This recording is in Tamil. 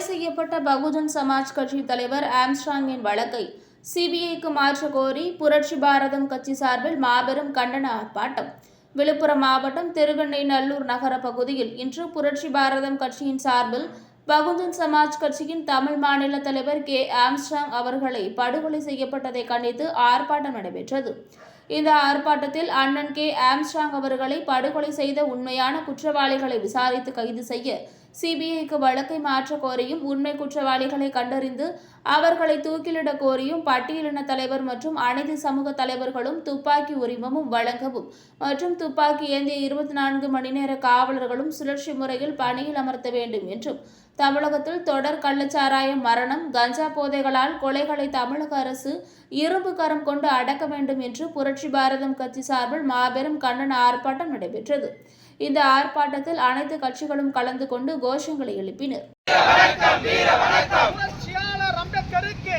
செய்யப்பட்ட பகுஜன் சமாஜ் கட்சி தலைவர் ஆம்ஸ்ட்ராங்கின் வழக்கை சிபிஐக்கு மாற்ற கோரி புரட்சி பாரதம் கட்சி சார்பில் மாபெரும் கண்டன ஆர்ப்பாட்டம். விழுப்புரம் மாவட்டம் திருவெண்ணைநல்லூர் நகர பகுதியில் இன்று புரட்சி பாரதம் கட்சியின் சார்பில் பகுஜன் சமாஜ் கட்சியின் தமிழ் மாநில தலைவர் கே ஆம்ஸ்டாங் அவர்களை படுகொலை செய்யப்பட்டதை கண்டித்து ஆர்ப்பாட்டம் நடைபெற்றது. இந்த ஆர்ப்பாட்டத்தில் அண்ணன் கே. ஆம்ஸ்ட்ராங் அவர்களை படுகொலை செய்த உண்மையான குற்றவாளிகளை விசாரித்து கைது செய்ய சிபிஐக்கு வழக்கை மாற்ற கோரியும் உண்மை குற்றவாளிகளை கண்டறிந்து அவர்களை தூக்கிலிட கோரியும் பட்டியலின தலைவர் மற்றும் அனைத்து சமூக தலைவர்களும் துப்பாக்கி உரிமமும் வழங்கவும் மற்றும் துப்பாக்கி ஏந்திய இருபத்தி நான்கு மணி நேர காவலர்களும் சுழற்சி முறையில் பணியில் அமர்த்த வேண்டும் என்றும். தமிழகத்தில் தொடர் கள்ளச்சாராயம் மரணம் கஞ்சா போதைகளால் கொலைகளை தமிழக அரசு இரும்பு கரம் கொண்டு அடக்க வேண்டும் என்று புரட்சி புரட்சி பாரதம் கட்சி சார்பில் மாபெரும் கண்டன ஆர்ப்பாட்டம் நடைபெற்றது. இந்த ஆர்ப்பாட்டத்தில் அனைத்து கட்சிகளும் கலந்து கொண்டு கோஷங்களை எழுப்பினர். வீர வணக்கம். புரட்சியாளர் அம்பேத்கருக்கு.